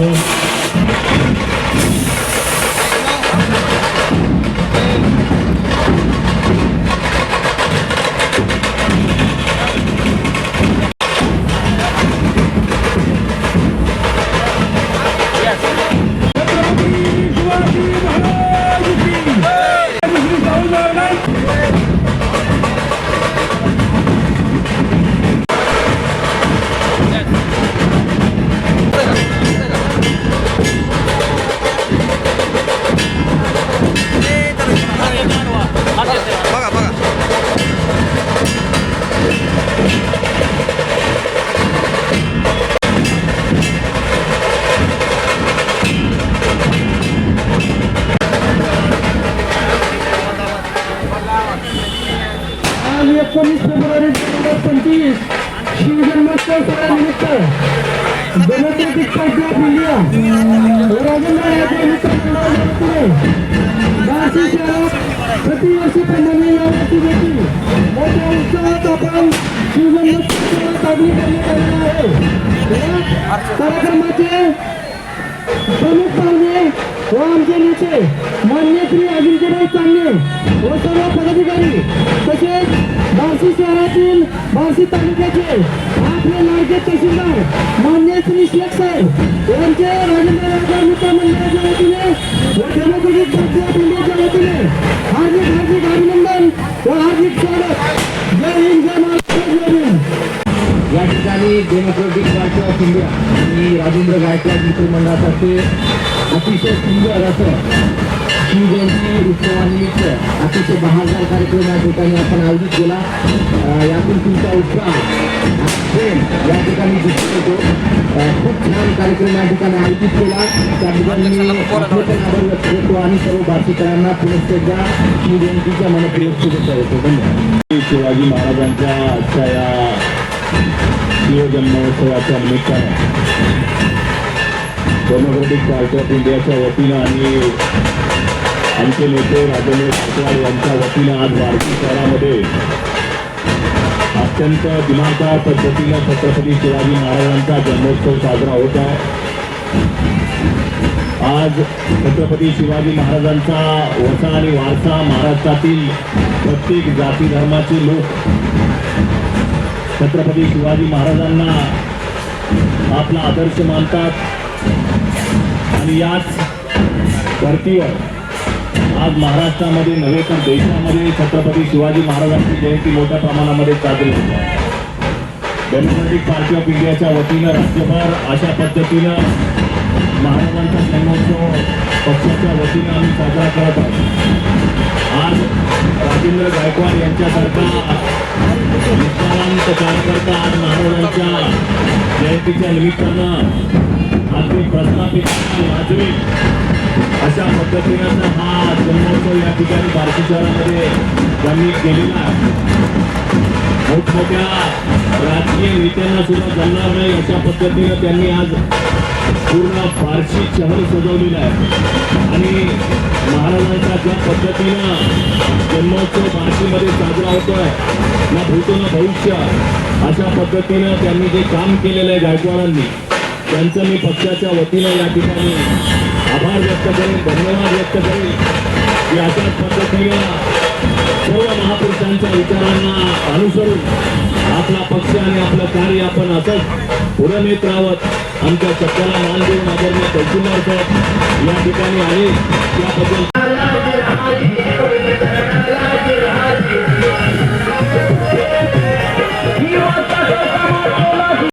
Bravo. आणि एकोणीस February दोन हजार पंचवीस शिवजन्मोत्सव सोहळ्यानिमित्त democratic party of India Rajendra Yadav मित्रमंडळातर्फे Barshi शहरात प्रतिवर्षीप्रमाणे यावर्षी देखील मोठ्या उत्सवात आपण शिवजन्मोत्सव सोहळा साजरी करण्यात आलेला आहे या कार्यक्रमाचे प्रमुख पाहुणे व आमचे नेते मान्य श्री बार्शी तालुक्याचे आपले लाडके तहसीलदार मान्य श्री शेख साहेब यांचे राजेंद्र राजा मित्र मंडळाच्या वतीने व डेमोक्रेटिक पार्टी इंडियाच्या वतीने हार्दिक हार्दिक अभिनंदन व हार्दिक स्वागत. जय हिंद जय महाराष्ट्र जय भीम या ठिकाणी डेमोक्रेटिक पार्टी ऑफ इंडिया आणि राजेंद्र गायकवाड मित्रमंडळातर्फे अतिशय सुंदर असं शिवजयंती अतिशय बहारदार कार्यक्रम या ठिकाणी आपण आयोजित केला यातून तुमचा उत्साह प्रेम या ठिकाणी दिसून येतो खूप छान कार्यक्रम या ठिकाणी आयोजित केला त्या ठिकाणी व्यक्त करतो आणि सर्व भाषिकांना पुनश्च एकदा जयंतीच्या मनपूर्वक शुभेच्छा देतो धन्यवाद शिवाजी महाराजांच्या आजच्या या शिवजन्मोत्सवाच्या निमित्तानं डेमोक्रेटिक पार्टी ऑफ इंडियाच्या वतीनं आणि आमचे नेते राजेंद्र गायकवाड यांच्या वतीनं आज वारकी शहरामध्ये अत्यंत दिमागदार पद्धतीनं छत्रपती शिवाजी महाराजांचा जन्मोत्सव साजरा होत आहे. आज छत्रपती शिवाजी महाराजांचा वसा आणि वारसा महाराष्ट्रातील प्रत्येक जाती धर्माचे लोक छत्रपती शिवाजी महाराजांना आपला आदर्श मानतात. आणि याच धर्तीवर आज महाराष्ट्रामध्ये नव्हे तर देशामध्ये छत्रपती शिवाजी महाराजांची जयंती मोठ्या प्रमाणामध्ये साजरी होत आहे. डेमोक्रेटिक पार्टी ऑफ इंडियाच्या वतीनं राज्यभर अशा पद्धतीनं महाराजांचा जन्मोत्सव पक्षाच्या वतीनं आम्ही साजरा करत आहोत. आज राजेंद्र गायकवाड यांच्यासारखा निष्ठावंत कार्यकर्ता आज महाराजांच्या जयंतीच्या निमित्तानं अगदी प्रस्थापित वाजवी अशा पद्धतीनं हा ठिकाणी बार्शी शहरामध्ये त्यांनी केलेला आहे मोठमोठ्या राजकीय नेत्यांना सुद्धा जमणार नाही अशा पद्धतीनं त्यांनी आज पूर्ण फारशी शहर सजवलेलं आहे. आणि महाराजांचा ज्या पद्धतीनं जन्मोत्सव फारशीमध्ये साजरा होतोय ना भूतो ना भविष्य अशा पद्धतीनं त्यांनी जे काम केलेलं आहे गायकवाडांनी त्यांचं मी पक्षाच्या वतीनं या ठिकाणी आभार व्यक्त करेन धन्यवाद व्यक्त करेन. की अशाच पद्धतीने सर्व महापुरुषांच्या विचारांना अनुसरून आपला पक्ष आणि आपलं कार्य आपण असंच पुढं नेत राहत आमच्या शब्दाला मान देऊन आदरणीय तहसीलदार साहेब या ठिकाणी आले. त्याबद्दल